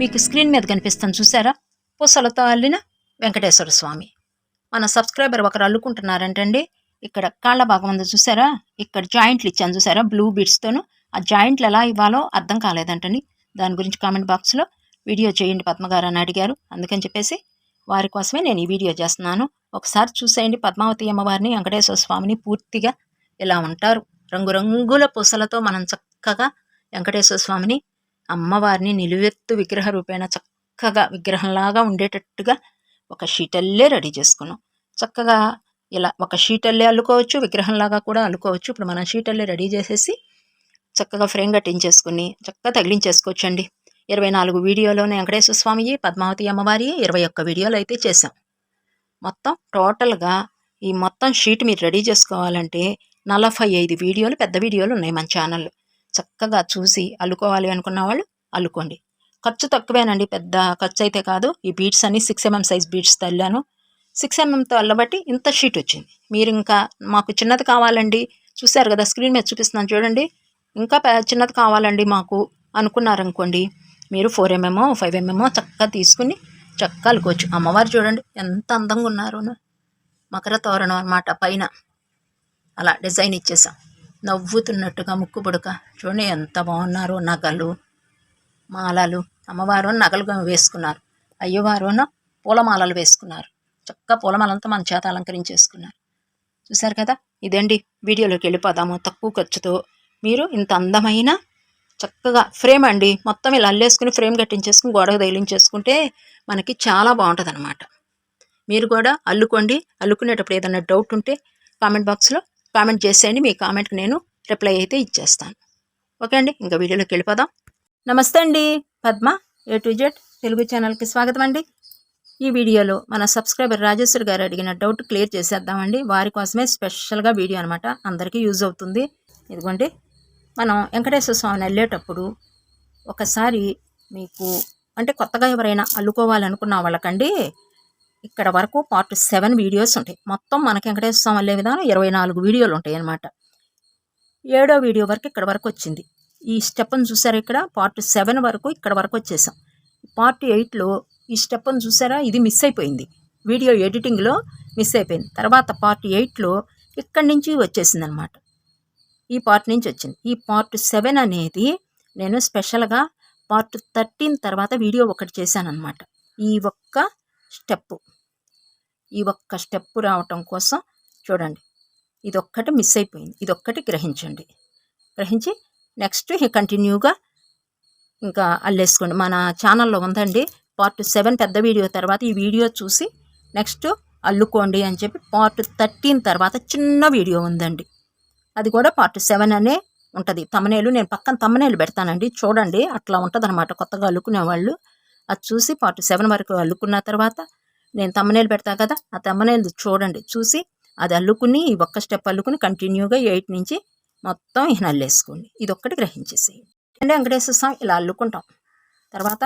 మీకు స్క్రీన్ మీద కనిపిస్తాను చూసారా? పూసలతో అల్లిన వెంకటేశ్వర స్వామి. మన సబ్స్క్రైబర్ ఒకరు అల్లుకుంటున్నారంటండి. ఇక్కడ కాళ్ళ భాగం ఉంది చూసారా? ఇక్కడ జాయింట్లు ఇచ్చాను చూసారా? బ్లూ బీడ్స్తోను ఆ జాయింట్లు ఎలా ఇవ్వాలో అర్థం కాలేదంటండి. దాని గురించి కామెంట్ బాక్స్లో వీడియో చేయండి పద్మగారు అని అడిగారు. అందుకని చెప్పేసి వారి కోసమే నేను ఈ వీడియో చేస్తున్నాను. ఒకసారి చూసేయండి పద్మావతి అమ్మవారిని వెంకటేశ్వర స్వామిని పూర్తిగా. ఇలా ఉంటారు? రంగురంగుల పూసలతో మనం చక్కగా వెంకటేశ్వర స్వామిని అమ్మవారిని నిలువెత్తు విగ్రహ రూపేణ చక్కగా విగ్రహంలాగా ఉండేటట్టుగా ఒక షీటల్లే రెడీ చేసుకున్నాం. చక్కగా ఇలా ఒక షీటల్లే అల్లుకోవచ్చు విగ్రహంలాగా కూడా అల్లుకోవచ్చు. ఇప్పుడు మనం షీటల్లే రెడీ చేసేసి చక్కగా ఫ్రేమ్ కట్టించేసుకుని చక్కగా తగిలించేసుకోవచ్చు అండి ఇరవై నాలుగు వీడియోలోనే వెంకటేశ్వర స్వామి పద్మావతి అమ్మవారి ఇరవై ఒక్క వీడియోలు అయితే చేసాం మొత్తం టోటల్గా ఈ మొత్తం షీట్ మీరు రెడీ చేసుకోవాలంటే నలభై ఐదు వీడియోలు పెద్ద వీడియోలు ఉన్నాయి మన ఛానల్లో. చక్కగా చూసి అల్లుకోవాలి అనుకున్న వాళ్ళు అల్లుకోండి. ఖర్చు తక్కువేనండి పెద్ద ఖర్చు అయితే కాదు. ఈ బీడ్స్ అన్ని సిక్స్ ఎంఎం సైజ్ బీడ్స్ తల్లాను. సిక్స్ ఎంఎంతో అల్లబట్టి ఇంత షీట్ వచ్చింది. మీరు ఇంకా మాకు చిన్నది కావాలండి. చూశారు కదా స్క్రీన్ మీద చూపిస్తున్నాను చూడండి. ఇంకా చిన్నది కావాలండి మాకు అనుకున్నారనుకోండి మీరు ఫోర్ ఎంఎంఓ ఫైవ్ ఎంఎంఓ చక్కగా తీసుకుని చక్కగా అల్లుకోవచ్చు. అమ్మవారు చూడండి ఎంత అందంగా ఉన్నారు మకర తోరణం అనమాట పైన. అలా డిజైన్ ఇచ్చేసాం. నవ్వుతున్నట్టుగా ముక్కు పుడక చూడండి ఎంత బాగున్నారు నగలు మాలలు. అమ్మవారు నగలు వేసుకున్నారు. అయ్యవారు పూలమాలలు వేసుకున్నారు. చక్క పూలమాలంతా మన చేత అలంకరించేసుకున్నారు. చూశారు కదా? ఇదండి వీడియోలోకి వెళ్ళిపోదాము. తక్కువ ఖర్చుతో. మీరు ఇంత అందమైన చక్కగా ఫ్రేమ్ అండి. మొత్తం ఇలా అల్లేసుకుని ఫ్రేమ్ కట్టించేసుకుని గోడకు తగిలించేసుకుంటే మనకి చాలా బాగుంటుంది అనమాట మీరు కూడా అల్లుకోండి. అల్లుకునేటప్పుడు ఏదైనా డౌట్ ఉంటే కామెంట్ బాక్స్లో కామెంట్ చేసేయండి మీ కామెంట్కి నేను రిప్లై అయితే ఇచ్చేస్తాను. ఓకే అండి ఇంకా వీడియోలోకి వెళ్ళిపోదాం. నమస్తే అండి Padma A to Z Telugu ఛానల్కి స్వాగతం అండి. ఈ వీడియోలో మన సబ్స్క్రైబర్ రాజేశ్వర్ గారు అడిగిన డౌట్ క్లియర్ చేసేద్దామండి. వారి కోసమే స్పెషల్గా వీడియో అనమాట అందరికీ యూజ్ అవుతుంది. ఇదిగోండి మనం వెంకటేశ్వర స్వామిని వెళ్ళేటప్పుడు ఒకసారి మీకు అంటే కొత్తగా ఎవరైనా అల్లుకోవాలనుకున్న వాళ్ళకండి ఇక్కడ వరకు పార్ట్ సెవెన్ వీడియోస్ ఉంటాయి. మొత్తం మనకి వెంకటేశ్వర స్వామి వెళ్ళే విధానం ఇరవై నాలుగు వీడియోలు ఉంటాయి అన్నమాట. ఏడో వీడియో వరకు ఇక్కడ వరకు వచ్చింది. ఈ స్టెప్ని చూసారా ఇక్కడ? పార్ట్ సెవెన్ వరకు ఇక్కడ వరకు వచ్చేసాం. పార్ట్ ఎయిట్లో ఈ స్టెప్ని చూసారా? ఇది మిస్ అయిపోయింది. వీడియో ఎడిటింగ్లో మిస్ అయిపోయింది. తర్వాత పార్ట్ ఎయిట్లో ఇక్కడి నుంచి వచ్చేసింది అనమాట ఈ పార్ట్ నుంచి వచ్చింది. ఈ పార్ట్ సెవెన్ అనేది నేను స్పెషల్గా పార్ట్ థర్టీన్ తర్వాత వీడియో ఒకటి చేశానమాట ఈ ఒక్క స్టెప్పు. ఈ ఒక్క స్టెప్ రావటం కోసం చూడండి. ఇదొక్కటి మిస్ అయిపోయింది. ఇదొక్కటి గ్రహించండి. గ్రహించి నెక్స్ట్ కంటిన్యూగా ఇంకా అల్లేసుకోండి. మన ఛానల్లో ఉందండి. పార్ట్ సెవెన్ పెద్ద వీడియో తర్వాత ఈ వీడియో చూసి నెక్స్ట్ అల్లుకోండి అని చెప్పి పార్ట్ థర్టీన్ తర్వాత చిన్న వీడియో ఉందండి. అది కూడా పార్ట్ సెవెన్ అనే ఉంటుంది. తమనేలు నేను పక్కన తమనేలు పెడతానండి. చూడండి. అట్లా ఉంటుంది అనమాట కొత్తగా అల్లుకునే వాళ్ళు అది చూసి పార్ట్ సెవెన్ వరకు అల్లుకున్న తర్వాత నేను తమ్మనేలు పెడతా కదా ఆ తమ్మనేలు చూడండి. చూసి అది అల్లుకుని ఈ ఒక్క స్టెప్ అల్లుకుని కంటిన్యూగా ఎయిట్ నుంచి మొత్తం ఈయన అల్లేసుకోండి. ఇది ఒక్కటి గ్రహించేసేయండి. అంటే వెంకటేశ్వర స్వామి ఇలా అల్లుకుంటాం. తర్వాత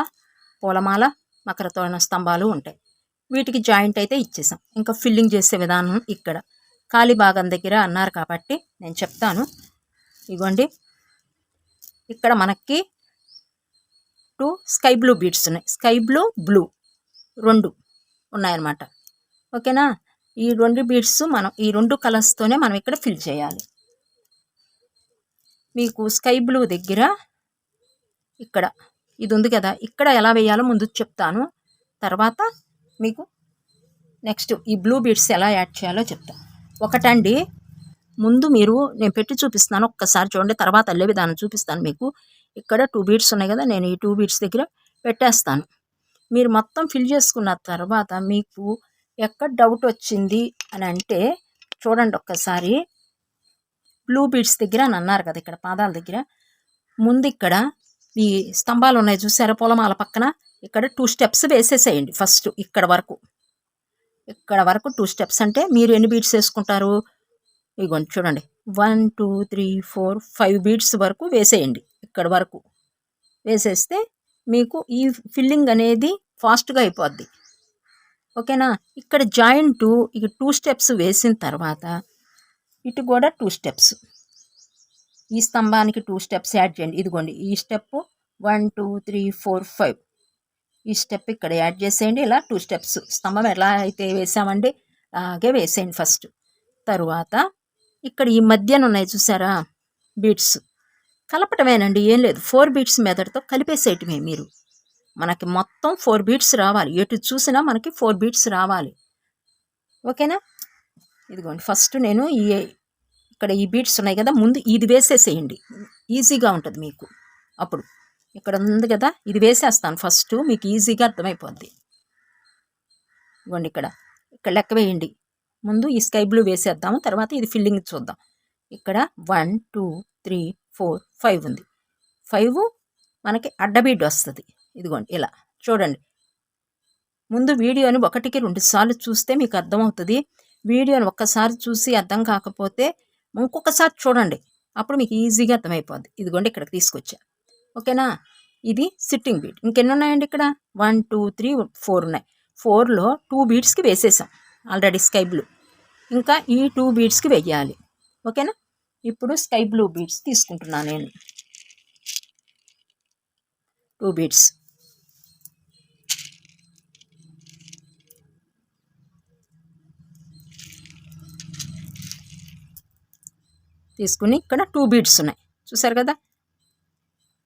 పూలమాల మకర తోరణ స్తంభాలు ఉంటాయి. వీటికి జాయింట్ అయితే ఇచ్చేసాం. ఇంకా ఫిల్లింగ్ చేసే విధానం ఇక్కడ. ఖాళీ భాగం దగ్గర అన్నారు కాబట్టి నేను చెప్తాను. ఇగోండి. ఇక్కడ మనకి టూ స్కై బ్లూ బీడ్స్ ఉన్నాయి. స్కై బ్లూ బ్లూ రెండు ఉన్నాయన్నమాట. ఓకేనా? ఈ రెండు బీడ్స్ మనం ఈ రెండు కలర్స్తోనే మనం ఇక్కడ ఫిల్ చేయాలి. మీకు స్కై బ్లూ దగ్గర ఇక్కడ ఇది ఉంది కదా ఇక్కడ ఎలా వేయాలో ముందు చెప్తాను. తర్వాత మీకు నెక్స్ట్ ఈ బ్లూ బీడ్స్ ఎలా యాడ్ చేయాలో చెప్తాను ఒకటండి ముందు మీరు నేను పెట్టి చూపిస్తున్నాను ఒక్కసారి చూడండి తర్వాత అల్లే విధానం చూపిస్తాను మీకు. ఇక్కడ టూ బీట్స్ ఉన్నాయి కదా నేను ఈ టూ బీట్స్ దగ్గర పెట్టేస్తాను. మీరు మొత్తం ఫిల్ చేసుకున్న తర్వాత మీకు ఎక్కడ డౌట్ వచ్చింది అని అంటే చూడండి ఒక్కసారి. బ్లూ బీడ్స్ దగ్గర అని అన్నారు కదా ఇక్కడ పాదాల దగ్గర. ముందు ఇక్కడ ఈ స్తంభాలు ఉన్నాయి చూసారా పొలమాల పక్కన? ఇక్కడ టూ స్టెప్స్ వేసేసేయండి ఫస్ట్ ఇక్కడ వరకు. ఇక్కడ వరకు టూ స్టెప్స్ అంటే మీరు ఎన్ని బీట్స్ వేసుకుంటారు? ఇగోండి చూడండి. One two three four five beats వరకు వేసేయండి. ఇక్కడ వరకు వేసేస్తే మీకు ఈ ఫిల్లింగ్ అనేది ఫాస్ట్గా అయిపోద్ది. ఓకేనా? ఇక్కడ జాయింట్ ఇక టూ స్టెప్స్ వేసిన తర్వాత ఇటు కూడా టూ స్టెప్స్. ఈ స్తంభానికి టూ స్టెప్స్ యాడ్ చేయండి. ఇదిగోండి ఈ step one two three four five. ఈ స్టెప్ ఇక్కడ యాడ్ చేసేయండి. ఇలా టూ స్టెప్స్. స్తంభం ఎలా అయితే వేసామండి అలాగే వేసేయండి ఫస్ట్. తరువాత ఇక్కడ ఈ మధ్యన ఉన్నాయి చూసారా? బీట్స్. కలపటమేనండి ఏం లేదు. ఫోర్ బీట్స్ మెథడ్తో కలిపేసేయటమే మీరు. మనకి మొత్తం ఫోర్ బీట్స్ రావాలి. ఎటు చూసినా మనకి ఫోర్ బీట్స్ రావాలి. ఓకేనా? ఇదిగోండి ఫస్ట్ నేను ఈ ఇక్కడ ఈ బీట్స్ ఉన్నాయి కదా ముందు ఇది వేసేసేయండి. ఈజీగా ఉంటుంది మీకు. అప్పుడు ఇక్కడ ఉంది కదా ఇది వేసేస్తాను ఫస్ట్. మీకు ఈజీగా అర్థమైపోద్ది. ఇదిగోండి ఇక్కడ. ఇక్కడ లెక్క వేయండి. ముందు ఈ స్కై బ్లూ వేసేద్దాము తర్వాత ఇది ఫిల్లింగ్ చూద్దాం. ఇక్కడ one two three four five ఉంది. ఫైవ్ మనకి అడ్డబీడ్ వస్తుంది. ఇదిగోండి ఇలా. చూడండి. ముందు వీడియోని ఒకటికి రెండు సార్లు చూస్తే మీకు అర్థమవుతుంది. వీడియోని ఒక్కసారి చూసి అర్థం కాకపోతే ఇంకొకసారి చూడండి. అప్పుడు మీకు ఈజీగా అర్థమైపోద్ది. ఇదిగోండి ఇక్కడికి తీసుకొచ్చా. ఓకేనా? ఇది సిట్టింగ్ బీట్ ఇంకెన్ని ఉన్నాయండి ఇక్కడ? వన్ టూ త్రీ ఫోర్ ఉన్నాయి. ఫోర్లో టూ బీట్స్కి వేసేసాం. ఆల్రెడీ స్కై బ్లూ ఇంకా ఈ టూ బీట్స్కి వెయ్యాలి. ఓకేనా? ఇప్పుడు స్కై బ్లూ బీడ్స్ తీసుకుంటున్నాను నేను. Two beads. తీసుకుని ఇక్కడ టూ బీడ్స్ ఉన్నాయి. చూసారు కదా?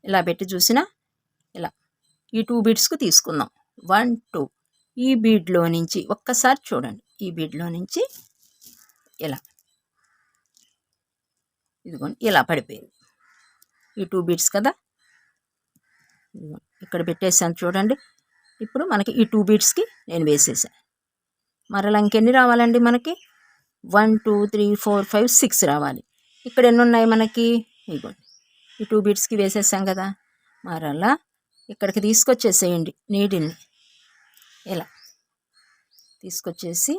ఇలా పెట్టి చూసినా ఇలా. ఈ టూ బీడ్స్కు తీసుకుందాం. One two. ఈ బీడ్లో నుంచి ఒక్కసారి చూడండి. ఈ బీడ్లో నుంచి ఇలా. ఇదిగోండి ఇలా పడిపోయింది. ఈ టూ బీట్స్ కదా? ఇక్కడ పెట్టేసాను చూడండి. ఇప్పుడు మనకి ఈ టూ బీట్స్కి నేను వేసేసాను మరలా ఇంకెన్ని రావాలండి మనకి? One two three four five six రావాలి. ఇక్కడ ఎన్ని ఉన్నాయి మనకి? ఇదిగోండి ఈ టూ బీట్స్కి వేసేసాం కదా. మరలా ఇక్కడికి తీసుకొచ్చేసేయండి నీడిల్ని ఇలా తీసుకొచ్చేసి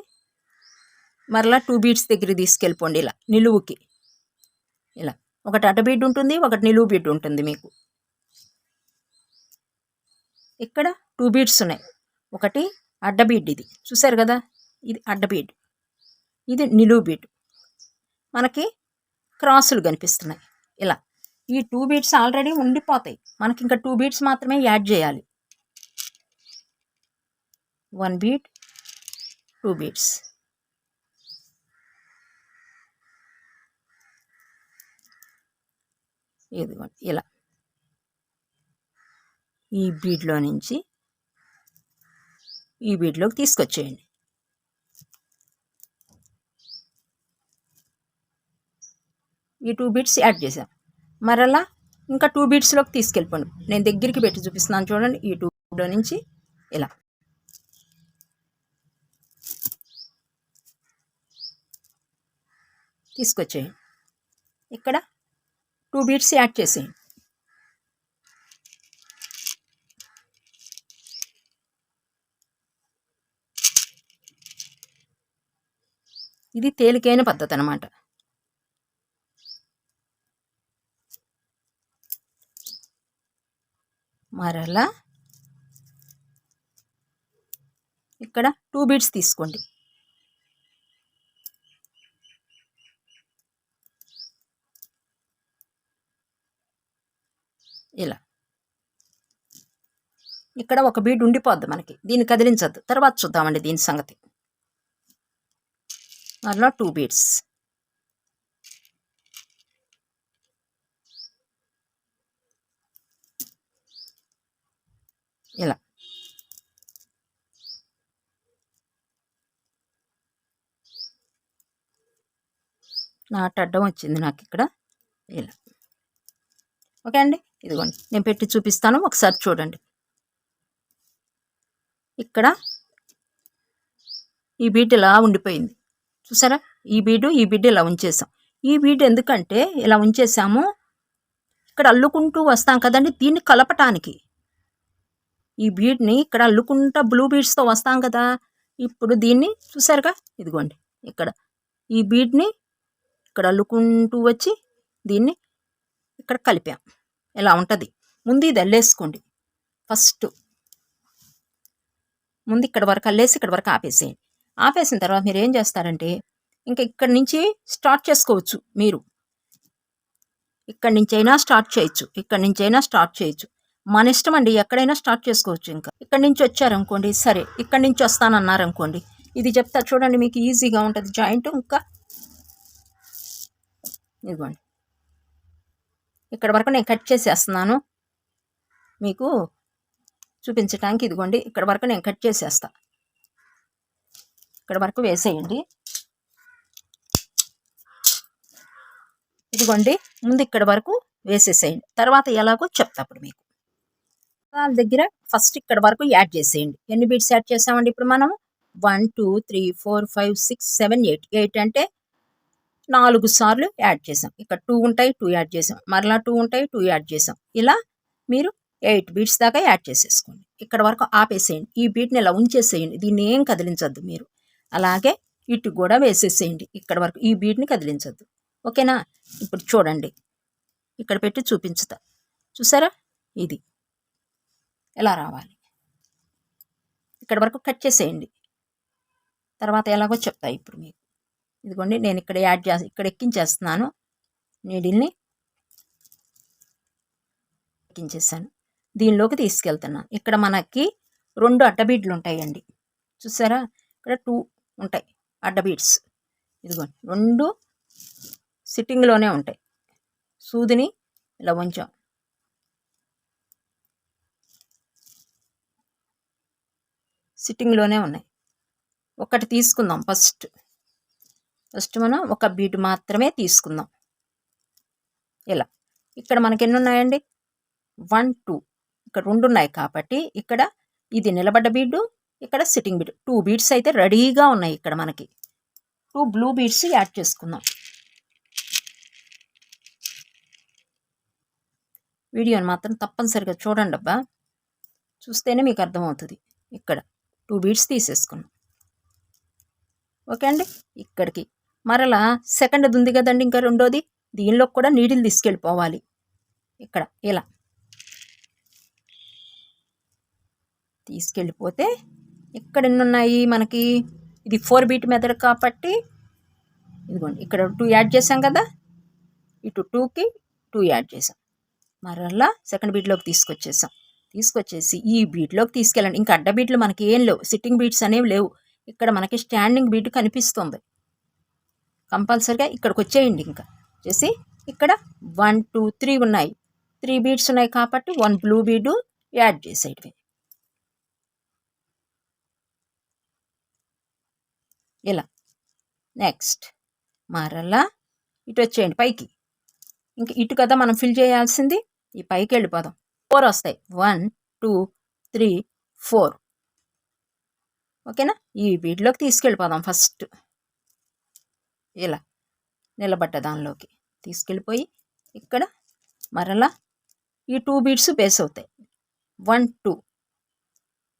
మరలా టూ బీట్స్ దగ్గర తీసుకెళ్ళిపోండి ఇలా నిలువుకి. ఇలా. ఒకటి అడ్డ ఉంటుంది ఒకటి నిలువు బీడ్ ఉంటుంది మీకు. ఇక్కడ టూ బీడ్స్ ఉన్నాయి. ఒకటి అడ్డబీడ్ ఇది. చూసారు కదా? ఇది అడ్డబీడ్ ఇది నిలువు బీడ్ మనకి క్రాసులు కనిపిస్తున్నాయి. ఇలా. ఈ టూ బీట్స్ ఆల్రెడీ ఉండిపోతాయి. మనకి ఇంకా టూ బీట్స్ మాత్రమే యాడ్ చేయాలి. వన్ బీట్ టూ బీట్స్ ఇదిగోండి ఇలా. ఈ బీడ్లో నుంచి ఈ బీడ్లోకి తీసుకొచ్చేయండి. ఈ టూ బీట్స్ యాడ్ చేసాం మరలా ఇంకా టూ బీట్స్లోకి తీసుకెళ్ళిపోండి. నేను దగ్గరికి పెట్టి చూపిస్తున్నాను చూడండి. ఈ టూలో నుంచి ఇలా. తీసుకొచ్చేయండి. ఇక్కడ టూ బీట్స్ యాడ్ చేసేయండి ఇది తేలికైన పద్ధతి అనమాట మరలా ఇక్కడ టూ బీట్స్ తీసుకోండి. ఇలా. ఇక్కడ ఒక బీడ్ ఉండిపోద్ది మనకి. దీన్ని కదిలించద్దు. తర్వాత చూద్దామండి దీని సంగతి. మరలా టూ బీడ్స్ ఇలా. నాటడ్డం అడ్డం వచ్చింది నాకు ఇక్కడ ఇలా. ఓకే అండి? ఇదిగోండి నేను పెట్టి చూపిస్తాను ఒకసారి చూడండి. ఇక్కడ ఈ బీడ్ ఇలా ఉండిపోయింది. చూసారా? ఈ బీడు ఈ బీడ్ ఇలా ఉంచేసాం. ఈ బీడ్ ఎందుకంటే ఇలా ఉంచేసాము ఇక్కడ అల్లుకుంటూ వస్తాం కదండి దీన్ని కలపటానికి. ఈ బీడ్ని ఇక్కడ అల్లుకుంటా బ్లూ బీడ్స్తో వస్తాం కదా ఇప్పుడు దీన్ని చూసారుగా? ఇదిగోండి ఇక్కడ ఈ బీడ్ని ఇక్కడ అల్లుకుంటూ వచ్చి దీన్ని ఇక్కడ కలిపాం. ఇలా ఉంటుంది? ముందు ఇది అల్లేసుకోండి. ఫస్ట్ ముందు ఇక్కడ వరకు అల్లేసి ఇక్కడ వరకు ఆపేసేయండి. ఆపేసిన తర్వాత మీరు ఏం చేస్తారంటే ఇంకా ఇక్కడి నుంచి స్టార్ట్ చేసుకోవచ్చు మీరు. ఇక్కడి నుంచి అయినా స్టార్ట్ చేయొచ్చు. ఇక్కడి నుంచి అయినా స్టార్ట్ చేయొచ్చు. మన ఇష్టం అండి ఎక్కడైనా స్టార్ట్ చేసుకోవచ్చు ఇంకా. ఇక్కడి నుంచి వచ్చారనుకోండి సరే ఇక్కడి నుంచి వస్తానన్నారనుకోండి ఇది చెప్తా చూడండి మీకు ఈజీగా ఉంటుంది. జాయింట్ ఇంకా ఇదిగోండి. ఇక్కడ వరకు నేను కట్ చేసేస్తున్నాను. మీకు చూపించడానికి ఇదిగోండి ఇక్కడ వరకు నేను కట్ చేసేస్తా. ఇక్కడ వరకు వేసేయండి. ఇదిగోండి ముందు ఇక్కడ వరకు వేసేసేయండి. తర్వాత ఎలాగో చెప్తా అప్పుడు మీకు. వాళ్ళ దగ్గర ఫస్ట్ ఇక్కడ వరకు యాడ్ చేసేయండి. ఎన్ని బీట్స్ యాడ్ చేసామండి ఇప్పుడు మనం? One two three four five six seven eight. Eight అంటే నాలుగు సార్లు యాడ్ చేసాం ఇక్కడ టూ ఉంటాయి టూ యాడ్ చేసాం మరలా టూ ఉంటాయి టూ యాడ్ చేసాం ఇలా మీరు ఎయిట్ బీట్స్ దాకా యాడ్ చేసేసుకోండి. ఇక్కడ వరకు ఆపేసేయండి. ఈ బీట్ని ఇలా ఉంచేసేయండి. దీన్ని ఏం కదిలించొద్దు మీరు. అలాగే ఇటు కూడా వేసేసేయండి. ఇక్కడ వరకు ఈ బీట్ని కదిలించొద్దు. ఓకేనా? ఇప్పుడు చూడండి. ఇక్కడ పెట్టి చూపించుతా. చూసారా? ఇది. ఎలా రావాలి? ఇక్కడ వరకు కట్ చేసేయండి. తర్వాత ఎలాగో చెప్తా ఇప్పుడు మీకు. ఇదిగోండి నేను ఇక్కడ యాడ్ చేసి ఇక్కడ ఎక్కించేస్తున్నాను. నీడిల్ని ఎక్కించేసాను. దీనిలోకి తీసుకెళ్తున్నాను. ఇక్కడ మనకి రెండు అడ్డబీడ్లు ఉంటాయండి. చూసారా? ఇక్కడ టూ ఉంటాయి అడ్డబీడ్స్. ఇదిగోండి రెండు సిట్టింగ్లోనే ఉంటాయి. సూదిని ఇలా ఉంచాం. సిట్టింగ్లోనే ఉన్నాయి. ఒకటి తీసుకుందాం ఫస్ట్. ఫస్ట్ మనం ఒక బీట్ మాత్రమే తీసుకుందాం. ఇలా. ఇక్కడ మనకి ఎన్ని ఉన్నాయండి వన్ టూ. ఇక్కడ రెండు ఉన్నాయి కాబట్టి ఇక్కడ ఇది నిలబడ్డ బీడు ఇక్కడ సిట్టింగ్ బీడ్ టూ బీడ్స్ అయితే రెడీగా ఉన్నాయి ఇక్కడ మనకి. టూ బ్లూ బీడ్స్ యాడ్ చేసుకుందాం. వీడియోని మాత్రం తప్పనిసరిగా చూడండి అబ్బా. చూస్తేనే మీకు అర్థమవుతుంది. ఇక్కడ టూ బీడ్స్ తీసేసుకున్నాం. ఓకే అండి? ఇక్కడికి మరలా సెకండ్ ఉంది కదండి ఇంకా రెండోది. దీనిలో కూడా నీడిల్ తీసుకెళ్ళిపోవాలి. ఇక్కడ ఇలా. తీసుకెళ్ళిపోతే ఇక్కడ ఎన్ని ఉన్నాయి మనకి? ఇది ఫోర్ బీట్ మెథడ్ కాబట్టి ఇదిగోండి ఇక్కడ టూ యాడ్ చేసాం కదా? ఇటు టూకి టూ యాడ్ చేసాం మరలా సెకండ్ బీట్లోకి తీసుకొచ్చేసాం. తీసుకొచ్చేసి ఈ బీట్లోకి తీసుకెళ్ళండి. ఇంకా అడ్డ బీట్లు మనకి ఏం లేవు. సిట్టింగ్ బీట్స్ అనేవి లేవు. ఇక్కడ మనకి స్టాండింగ్ బీట్ కనిపిస్తుంది. కంపల్సరిగా ఇక్కడికి వచ్చేయండి ఇంకా. చేసి ఇక్కడ వన్ టూ త్రీ ఉన్నాయి. త్రీ బీడ్స్ ఉన్నాయి కాబట్టి వన్ బ్లూ బీడు యాడ్ చేసేటివి. ఇలా. నెక్స్ట్. మరలా ఇటు వచ్చేయండి పైకి. ఇంక ఇటు కదా మనం ఫిల్ చేయాల్సింది. ఈ పైకి వెళ్ళిపోదాం. ఫోర్ వస్తాయి. One two three four. ఓకేనా? ఈ బీడ్లోకి తీసుకెళ్ళిపోదాం ఫస్ట్. ఇలా నిలబడ్డ దానిలోకి తీసుకెళ్ళిపోయి ఇక్కడ మరలా ఈ టూ బీడ్స్ బేస్ అవుతాయి. వన్ టూ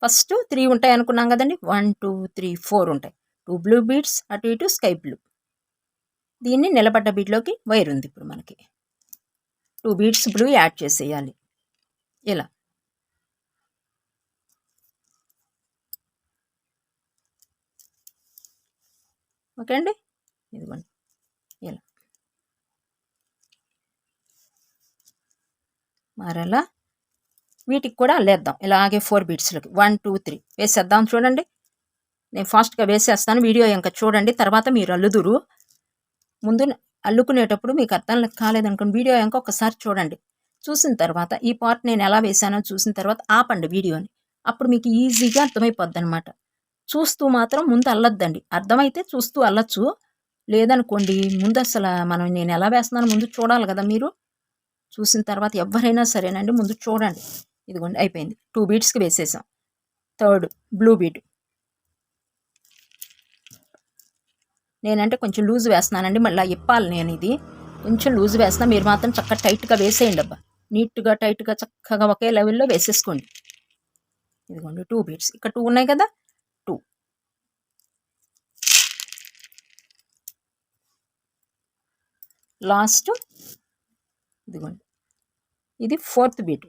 ఫస్ట్ త్రీ ఉంటాయి అనుకున్నాం కదండి. వన్ టూ త్రీ ఫోర్ ఉంటాయి. టూ బ్లూ బీడ్స్ అటు ఇటు స్కై బ్లూ దీన్ని నిలబడ్డ బీడ్లోకి వైర్ ఉంది ఇప్పుడు మనకి. టూ బీడ్స్ బ్లూ యాడ్ చేసేయాలి. ఇలా. ఓకే అండి? ఇదిగోండి ఇలా. మరలా వీటికి కూడా అల్లేద్దాం. ఇలాగే ఫోర్ బీట్స్లకి వన్ టూ త్రీ వేసేద్దాం చూడండి. నేను ఫాస్ట్గా వేసేస్తాను. వీడియో ఇంకా చూడండి. తర్వాత మీరు అల్లుదురు. ముందు అల్లుకునేటప్పుడు మీకు అర్థం కాలేదనుకోండి. వీడియో ఇంకా ఒకసారి చూడండి. చూసిన తర్వాత ఈ పార్ట్ నేను ఎలా వేసానో చూసిన తర్వాత ఆపండి వీడియోని అప్పుడు మీకు ఈజీగా అర్థమైపోద్ది అనమాట చూస్తూ మాత్రం ముందు అల్లొద్దండి. అర్థమైతే చూస్తూ అల్లచ్చు. లేదనుకోండి ముందు అసలు మనం నేను ఎలా వేస్తున్నాను ముందు చూడాలి కదా మీరు. చూసిన తర్వాత ఎవరైనా సరేనండి ముందు చూడండి. ఇదిగోండి అయిపోయింది. టూ బీట్స్కి వేసేసాం. థర్డ్ బ్లూ బీట్ నేనంటే కొంచెం లూజ్ వేస్తున్నానండి మళ్ళీ ఇప్పాలి నేను ఇది. కొంచెం లూజ్ వేస్తున్నా మీరు మాత్రం చక్కగా టైట్గా వేసేయండి అబ్బా. నీట్గా టైట్గా చక్కగా ఒకే లెవెల్లో వేసేసుకోండి. ఇదిగోండి టూ బీట్స్ ఇక్కడ టూ ఉన్నాయి కదా టూ లాస్ట్ ఇదిగోండి. ఇది ఫోర్త్ బీట్.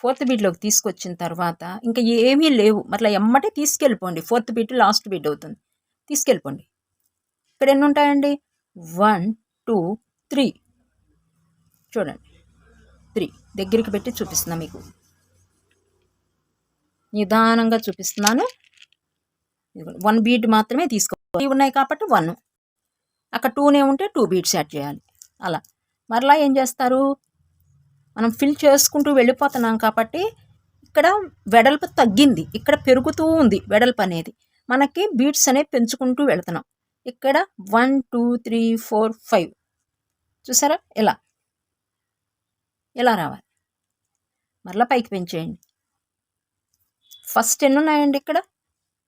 ఫోర్త్ బీట్లోకి తీసుకొచ్చిన తర్వాత ఇంకా ఏమీ లేవు. మరలా ఎమ్మటే తీసుకెళ్ళిపోండి. ఫోర్త్ బీట్ లాస్ట్ బీట్ అవుతుంది. తీసుకెళ్ళిపోండి. ఇక్కడ ఎన్ని ఉంటాయండి? One two three. చూడండి. త్రీ. దగ్గరికి పెట్టి చూపిస్తున్నా మీకు. నిదానంగా చూపిస్తున్నాను. వన్ బీట్ మాత్రమే తీసుకోవాలి. ఉన్నాయి కాబట్టి వన్. అక్కడ టూనే ఉంటే టూ బీట్స్ యాడ్ చేయాలి. అలా. మరలా ఏం చేస్తారు? మనం ఫిల్ చేసుకుంటూ వెళ్ళిపోతున్నాం కాబట్టి ఇక్కడ వెడల్పు తగ్గింది. ఇక్కడ పెరుగుతూ ఉంది వెడల్పు అనేది. మనకి బీట్స్ అనేవి పెంచుకుంటూ వెళుతున్నాం. ఇక్కడ one two three four five చూసారా? ఇలా. ఇలా రావాలి. మరలా పైకి పెంచేయండి. ఫస్ట్ ఎన్ని ఉన్నాయండి ఇక్కడ?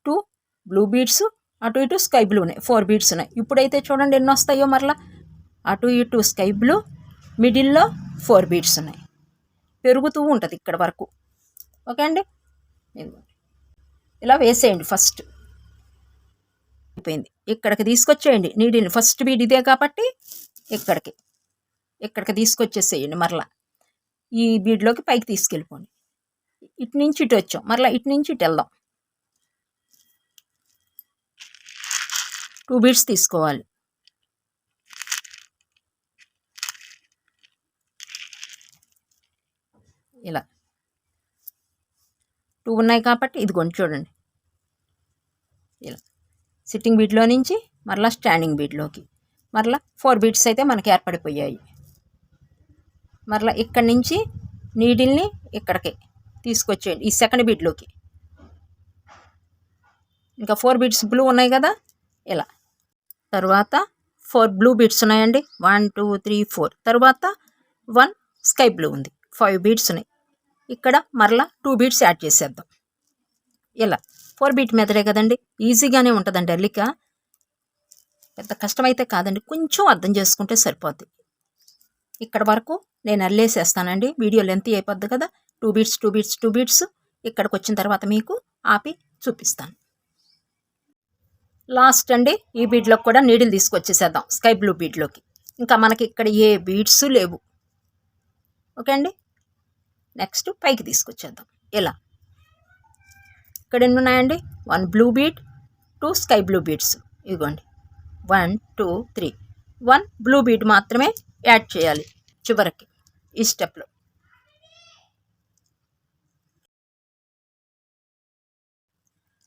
టూ బ్లూ బీడ్స్ అటు ఇటు స్కై బ్లూ ఉన్నాయి. ఫోర్ బీడ్స్ ఉన్నాయి. ఇప్పుడైతే చూడండి ఎన్ని వస్తాయో మరలా. అటు ఇటు స్కై బ్లూ మిడిల్లో ఫోర్ బీడ్స్ ఉన్నాయి. పెరుగుతూ ఉంటుంది ఇక్కడ వరకు. ఓకే అండి? ఇలా వేసేయండి ఫస్ట్ అయిపోయింది. ఇక్కడికి తీసుకొచ్చేయండి. నీడిని ఫస్ట్ బీడ్ ఇదే కాబట్టి ఇక్కడికి. ఇక్కడికి తీసుకొచ్చేసేయండి మరలా. ఈ బీడ్లోకి పైకి తీసుకెళ్ళిపోండి. ఇటు నుంచి ఇటు వచ్చాం. మరలా ఇటు నుంచి ఇటు వెళ్దాం. టూ బీడ్స్ తీసుకోవాలి. ఇలా. టూ ఉన్నాయి కాబట్టి ఇదిగోండి చూడండి. ఇలా. సిట్టింగ్ బీట్లో నుంచి మరలా స్టాండింగ్ బీట్లోకి మరలా ఫోర్ బీట్స్ అయితే మనకి ఏర్పడిపోయాయి. మరలా ఇక్కడి నుంచి నీడిల్ని ఇక్కడికి తీసుకొచ్చేయండి. ఈ సెకండ్ బీట్లోకి ఇంకా ఫోర్ బీట్స్ బ్లూ ఉన్నాయి కదా? ఇలా. తర్వాత ఫోర్ బ్లూ బీట్స్ ఉన్నాయండి. One two three four. తర్వాత వన్ స్కై బ్లూ ఉంది. ఫైవ్ బీడ్స్ ఉన్నాయి. ఇక్కడ మరలా టూ బీడ్స్ యాడ్ చేసేద్దాం. ఇలా. ఫోర్ బీట్ మెథడే కదండి. ఈజీగానే ఉంటుందండి అల్లిక. పెద్ద కష్టమైతే కాదండి. కొంచెం అర్థం చేసుకుంటే సరిపోద్ది. ఇక్కడ వరకు నేను అల్లేసేస్తానండి. వీడియో లెంత్ అయిపోద్ది కదా. Two beats two beats two beats. ఇక్కడికి వచ్చిన తర్వాత మీకు ఆపి చూపిస్తాను. లాస్ట్ అండి ఈ బీడ్లోకి కూడా నీడిల్ తీసుకొచ్చేసేద్దాం స్కై బ్లూ బీడ్లోకి ఇంకా మనకి ఇక్కడ ఏ బీడ్స్ లేవు. ఓకే అండి? నెక్స్ట్ పైకి తీసుకొచ్చేద్దాం ఇలా. ఇక్కడ ఎన్ని ఉన్నాయండి? One blue bead two sky blue beads ఇదిగోండి one two three. One blue bead మాత్రమే యాడ్ చేయాలి చివరికి ఈ స్టెప్లో.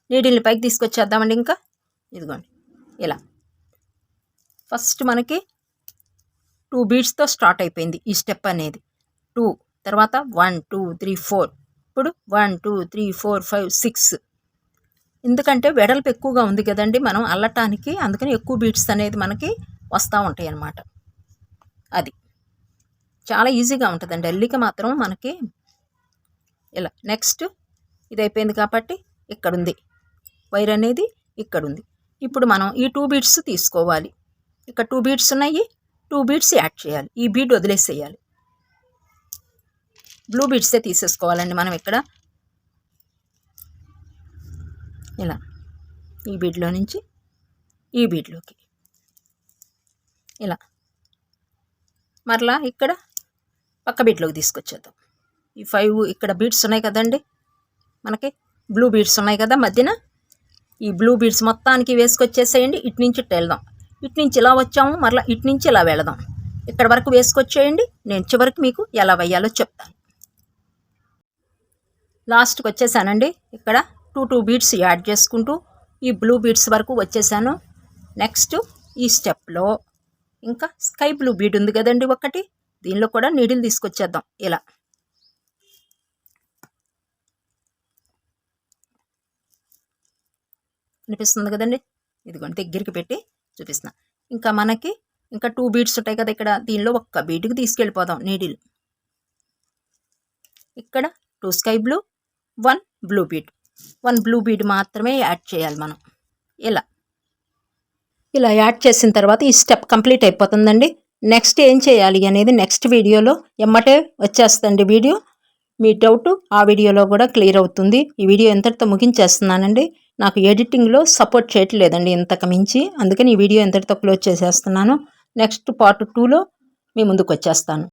నీడిల్ని పైకి తీసుకొచ్చేద్దామండి ఇంకా. ఇదిగోండి. ఇలా. ఫస్ట్ మనకి టూ బీట్స్తో స్టార్ట్ అయిపోయింది ఈ స్టెప్ అనేది. టూ తర్వాత వన్ టూ త్రీ ఫోర్. ఇప్పుడు one two three four five six. ఎందుకంటే వెడల్పు ఎక్కువగా ఉంది కదండి మనం అల్లటానికి అందుకని ఎక్కువ బీట్స్ అనేది మనకి వస్తూ ఉంటాయి అన్నమాట. అది. చాలా ఈజీగా ఉంటుందండి. అల్లిక మాత్రం మనకి ఇలా. నెక్స్ట్ ఇది అయిపోయింది కాబట్టి ఇక్కడుంది. వైర్ అనేది ఇక్కడుంది. ఇప్పుడు మనం ఈ టూ బీట్స్ తీసుకోవాలి. ఇక్కడ టూ బీట్స్ ఉన్నాయి. టూ బీట్స్ యాడ్ చేయాలి. ఈ బీట్ వదిలేసేయాలి. బ్లూ బీట్సే తీసేసుకోవాలండి మనం ఇక్కడ. ఇలా. ఈ బీడ్లో నుంచి ఈ బీడ్లోకి ఇలా. మరలా ఇక్కడ పక్క బీట్లోకి తీసుకొచ్చేద్దాం. ఈ ఫైవ్ ఇక్కడ బీట్స్ ఉన్నాయి కదండి. మనకి బ్లూ బీట్స్ ఉన్నాయి కదా మధ్యన. ఈ బ్లూ బీడ్స్ మొత్తానికి వేసుకొచ్చేసేయండి. ఇటు నుంచి ఇటు వెళ్దాం. ఇటు నుంచి ఇలా వచ్చాము మరలా ఇటు నుంచి ఇలా వెళదాం. ఇక్కడ వరకు వేసుకొచ్చేయండి. నేను చివరికి మీకు ఎలా వేయాలో చెప్తాను. లాస్ట్కి వచ్చేసానండి. ఇక్కడ టూ టూ బీడ్స్ యాడ్ చేసుకుంటూ ఈ బ్లూ బీడ్స్ వరకు వచ్చేసాను. నెక్స్ట్ ఈ స్టెప్లో ఇంకా స్కై బ్లూ బీడ్ ఉంది కదండి ఒకటి. దీనిలో కూడా నీడిల్ తీసుకొచ్చేద్దాం. ఇలా. అనిపిస్తుంది కదండి. ఇదిగోండి దగ్గరికి పెట్టి చూపిస్తున్నా. ఇంకా మనకి ఇంకా టూ బీడ్స్ ఉంటాయి కదా ఇక్కడ. దీనిలో ఒక్క బీడ్కి తీసుకెళ్ళిపోదాం నీడిల్ ఇక్కడ two sky blue one blue bead one blue bead మాత్రమే యాడ్ చేయాలి మనం. ఇలా. ఇలా యాడ్ చేసిన తర్వాత ఈ స్టెప్ కంప్లీట్ అయిపోతుందండి. నెక్స్ట్ ఏం చేయాలి అనేది నెక్స్ట్ వీడియోలో ఎమ్మటే వచ్చేస్తుంది వీడియో. మీ డౌట్ ఆ వీడియోలో కూడా క్లియర్ అవుతుంది. ఈ వీడియో ఎంతటితో ముగించేస్తున్నానండి. నాకు ఎడిటింగ్లో సపోర్ట్ చేయట్లేదండి ఇంతకు మించి. అందుకని ఈ వీడియో ఎంతటితో క్లోజ్ చేసేస్తున్నాను. నెక్స్ట్ పార్ట్ టూలో మీ ముందుకు వచ్చేస్తాను